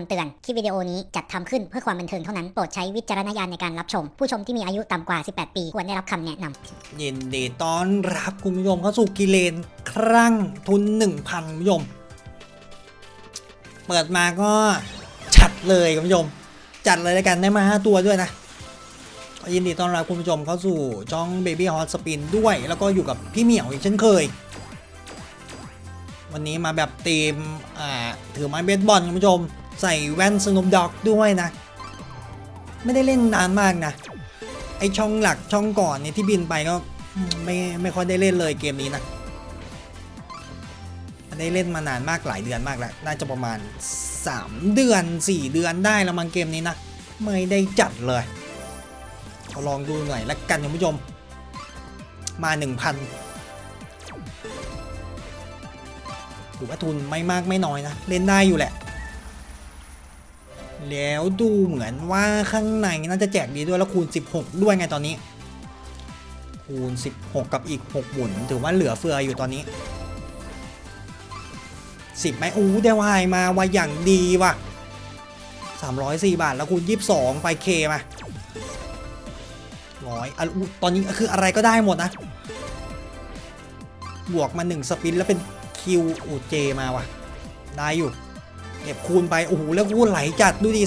ำเตือน คลิปวิดีโอนี้จัดทำขึ้นเพื่อความบันเทิงเท่านั้น โปรดใช้วิจารณญาณในการรับชม ผู้ชมที่มีอายุต่ำกว่า 18 ปีควรได้รับคำแนะนำยินดีต้อนรับคุณผู้ชมเข้าสู่กิเลน ครั้งทุน 1,000คุณผู้ชม เปิดมาก็จัดเลยคุณผู้ชม จัดเลยแล้วกันได้มา 5 ตัวด้วยนะยินดีต้อนรับคุณผู้ชมเข้าสู่ช่อง Baby Hot Spin ด้วย แล้วก็อยู่กับพี่เหมียวอีกเช่นเคย วันนี้มาแบบตีม อ่า ถือไม้เบสบอลคุณผู้ชม ใส่แว่นสนุปด็อกด้วยนะ ไม่ได้เล่นนานมากนะ ไอช่องหลักช่องก่อนเนี่ยที่บินไปก็ไม่ไม่ค่อยได้เล่นเลยเกมนี้นะ ได้เล่นมานานมากหลายเดือนมากแล้ว น่าจะประมาณ 3 เดือน 4 เดือนได้แล้วมังเกมนี้นะ ไม่ได้จัดเลยเอาลองดูหน่อยละกันคุณผู้ชม มา 1,000ถือว่าทุนไม่มากไม่น้อยนะ เล่นได้อยู่แหละ แล้วดูเหมือนว่าข้างในน่าจะแจกดีด้วยแล้วคูณ 16 ด้วยไงตอนนี้ คูณ 16 กับอีก 6 หมุน ถือว่าเหลือเฟืออยู่ตอนนี้ 10ไหมอู้ได้วายมาว่าอย่างดีว่ะ 304 บาทแล้วคูณ 22 ไปเคมาร้อยอะอู้ตอนนี้คืออะไรก็ได้หมดนะ บวกมา 1 สปินแล้วเป็นคิวอูเจมาว่ะ ได้อยู่ เก็บคูณไป โอ้โห แล้วคูณไหลจัดดูดิ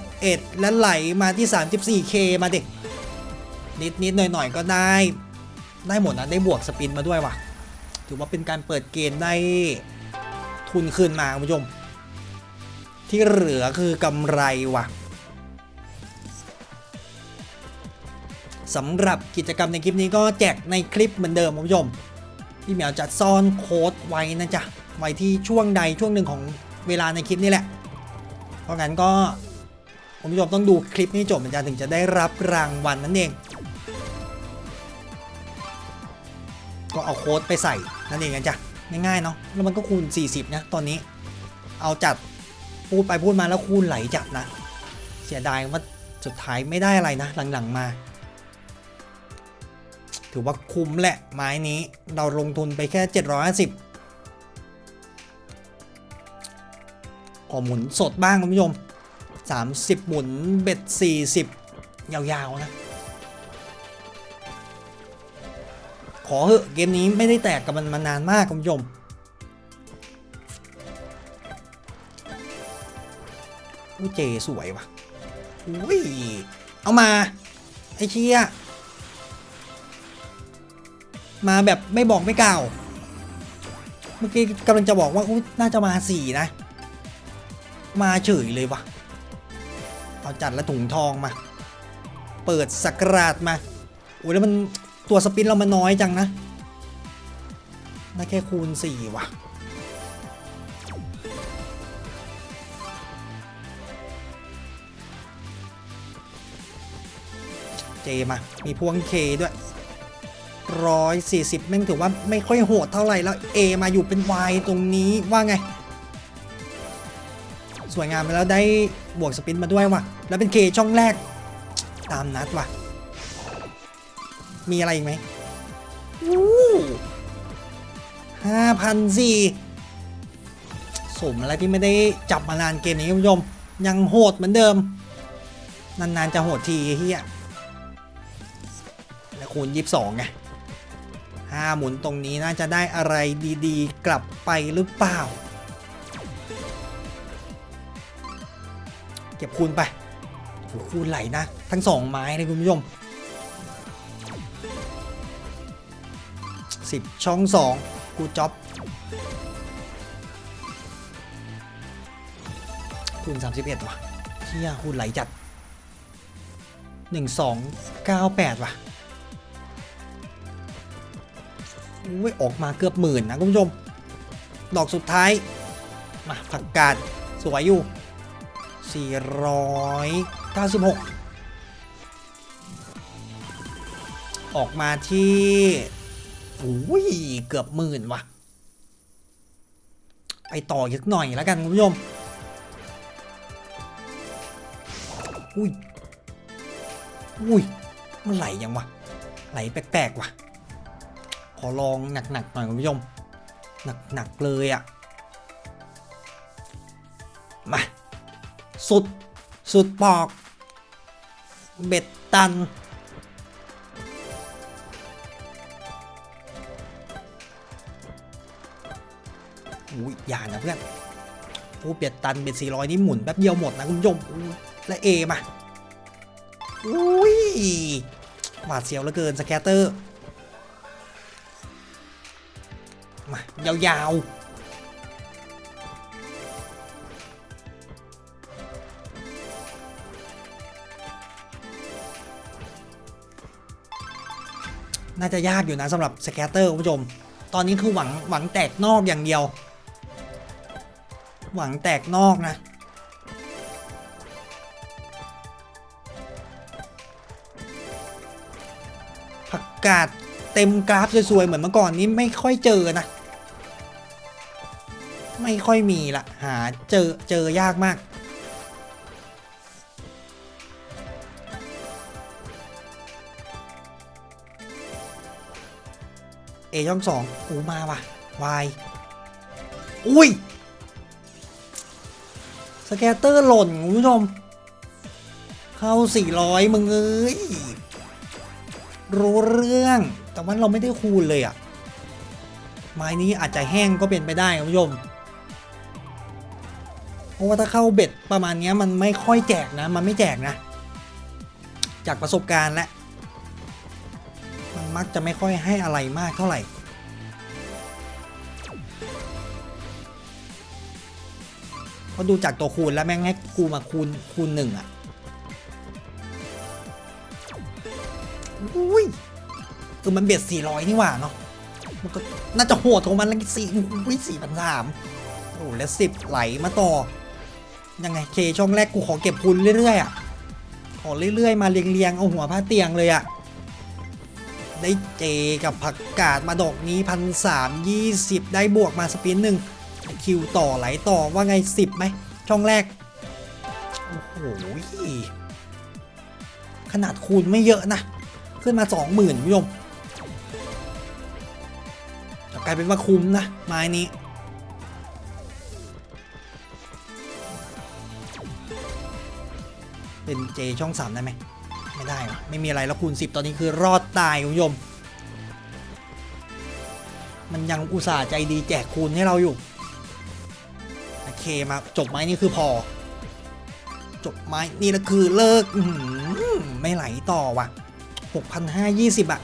31 แล้วไหลมาที่ 34K มาดิ นิดนิดหน่อยหน่อยก็ได้ ได้หมดนะ ได้บวกสปินมาด้วยว่ะ ถือว่าเป็นการเปิดเกมได้ทุนคืนมาคุณผู้ชม ที่เหลือคือกำไรว่ะสำหรับกิจกรรมในคลิปนี้ก็แจกในคลิปเหมือนเดิมคุณผู้ชมพี่เหมียวจะซ่อนโค้ดไว้นะจ๊ะไว้ที่ช่วงใดช่วงหนึ่งของ เวลาในคลิปนี้แหละ เพราะงั้นก็คุณผู้ชมต้องดูคลิปนี้จบมันจะถึงจะได้รับรางวัลนั่นเอง ก็เอาโค้ดไปใส่นั่นเองนะจ๊ะง่ายๆเนาะแล้วมันก็คูณ 40 นะ ตอนนี้ เอาจัดพูดไปพูดมาแล้วคูณไหลจัดนะ เสียดายว่าสุดท้ายไม่ได้อะไรนะ หลังๆมา ถือว่าคุ้มแหละไม้นี้เราลงทุนไปแค่ 750 ขอหมุนสดบ้างคุณผู้ชม 30 หมุนเบ็ด 40 ยาวๆนะ ขอเหอะเกมนี้ไม่ได้แตกกับมันมานานมากคุณผู้ชมอู้เจสวยว่ะอุ้ย เอามา ไอ้เชี่ยมาแบบไม่บอกไม่กล่าว เมื่อกี้กำลังจะบอกว่าน่าจะมาสี่นะ มาเฉยเลยวะเอาจัดแล้วถุงทองมา เปิดสกราดมาโอ้ยแล้วมันตัวสปินเรามันน้อยจังนะน่าแค่คูณสี่ว่ะเจมา มีพวงเคด้วยร้อยสี่สิบแม่งถือว่าไม่ค่อยโหดเท่าไหร่แล้ว A มาอยู่เป็น Y ตรงนี้ว่าไง สวยงามไปแล้วได้บวกสปินมาด้วยว่ะ แล้วเป็น K ช่องแรก ตามนัดว่ะ มีอะไรอีกไหมห้าพันสี่สมอะไรที่ไม่ได้จับมานานเกมนี้คุณผู้ชม ยังโหดเหมือนเดิม นานๆจะโหดทีเฮียแล้วคูณยี่สิบสองไงห้าหมุนตรงนี้น่าจะได้อะไรดีๆ กลับไปหรือเปล่า ก็บคูณไปโหคูณไหลนะ ทั้งสองไม้เลยคุณผู้ชมสิบช่องสองกูจ็อบคูณ 31 ว่ะเที่ยคูณไหลจัด 1298 ว่ะอุ้ยออกมาเกือบหมื่นนะคุณผู้ชม ดอกสุดท้าย มาผักกาดสวยอยู่ 496 ออกมาที่อุ้ยเกือบหมื่นว่ะ ไปต่ออีกหน่อยแล้วกันคุณผู้ชมอุ้ยอุ้ยมันไหลยังวะ ไหลแปลกๆว่ะ ขอลองหนักๆหน่อยคุณผู้ชม หนักๆเลยอะ่ะ สุด สุดปอก เบ็ดตัน อุ้ยอย่านะเพื่อนโอ้เบ็ดตันเบ็ดสี่ร้อยนี่หมุนแป๊บเดียวหมดนะคุณผู้ชมและเอมา อุ้ยหวาดเสียวเหลือเกินสแกตเตอร์ มายาวๆ น่าจะยากอยู่นะสำหรับสแกตเตอร์คุณผู้ชม ตอนนี้คือหวังหวังแตกนอกอย่างเดียว หวังแตกนอกนะผักกาดเต็มกราฟสวยๆ เหมือนเมื่อก่อนนี้ไม่ค่อยเจอนะ ไม่ค่อยมีละหาเจอเจอยากมาก เอช่องสองอูมาว่ะวายอุ้ยสแกตเตอร์หล่นคุณผู้ชม เข้า 400 มึงเอ้ย รู้เรื่อง แต่ว่าเราไม่ได้คูณเลยอะไม้นี้อาจจะแห้งก็เป็นไปได้คุณผู้ชม เพราะว่าถ้าเข้าเบ็ดประมาณนี้มันไม่ค่อยแจกนะ มันไม่แจกนะ จากประสบการณ์และ มักจะไม่ค่อยให้อะไรมากเท่าไหร่เพราะดูจากตัวคูณแล้วแม่งให้กูมาคูณคูณหนึ่งอะอุ้ยเออมันเบ็ดสี่ร้อยนี่หว่าเนาะ มันก็น่าจะโหดของมันแล้วสี่อุ้ยสี่พันสามโอ้แล้วสิบไหลมาต่อ ยังไงเคช่องแรกกูขอเก็บคูณเรื่อยๆอะขอเรื่อยๆ มาเรียงๆ เอาหัวผ้าเตียงเลยอะ ได้เจกับผักกาดมาดอกนี้พันสามยี่สิบได้บวกมาสปินหนึ่งคิวต่อไหลต่อว่าไงสิบไหมช่องแรก โอ้โหขนาดคูณไม่เยอะนะ ขึ้นมาสองหมื่นผู้ชมกลายเป็นว่าคุ้มนะ ไม้นี้เป็นเจช่องสามได้ไหม ไม่ได้ไม่มีอะไรแล้วคูณ10 ตอนนี้คือรอดตายคุณผู้ชม มันยังอุตส่าห์ใจดีแจกคูณให้เราอยู่ โอเคมาจบไม้นี่คือพอ จบไม้นี่แล้วคือเลิกไม่ไหลต่อว่ะ 6,520อะ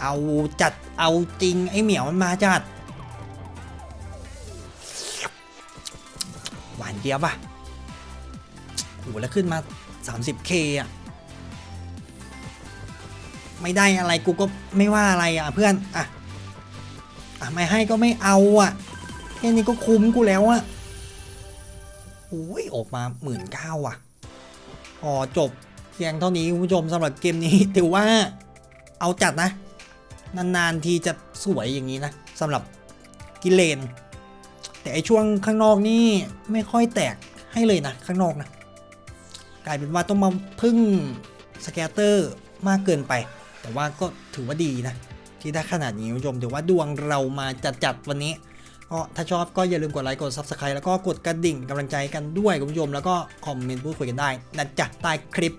เอาจัดเอาจริง ไอ้เหมียวมันมาจัด หวานเจี๊ยบอะโหแล้วขึ้นมา 30k อะ ไม่ได้อะไรกูก็ไม่ว่าอะไรอะเพื่อนอะอะไม่ให้ก็ไม่เอาอะแค่นี้ก็คุ้มกูแล้วอะโอ้ยออกมาหมื่นเก้าอะพอจบเพียงเท่านี้คุณผู้ชมสำหรับเกมนี้ถือว่าเอาจัดนะ นานๆทีจะสวยอย่างนี้นะสำหรับกิเลน แต่ไอช่วงข้างนอกนี่ไม่ค่อยแตกให้เลยนะ ข้างนอกนะ กลายเป็นว่าต้องมาพึ่งสแกตเตอร์มากเกินไป แต่ว่าก็ถือว่าดีนะ ที่ได้ขนาดนี้คุณผู้ชมถือว่าดวงเรามาจัดๆวันนี้ก็ถ้าชอบก็อย่าลืมกดไลค์กด Subscribe แล้วก็กดกระดิ่งกำลังใจกันด้วยคุณผู้ชมแล้วก็คอมเมนต์พูดคุยกันได้นะจ๊ะใต้คลิป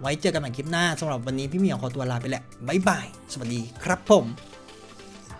ไว้เจอกันใหม่คลิปหน้าสำหรับวันนี้พี่เหมียวขอตัวลาไปแหละบ๊ายบายสวัสดีครับผม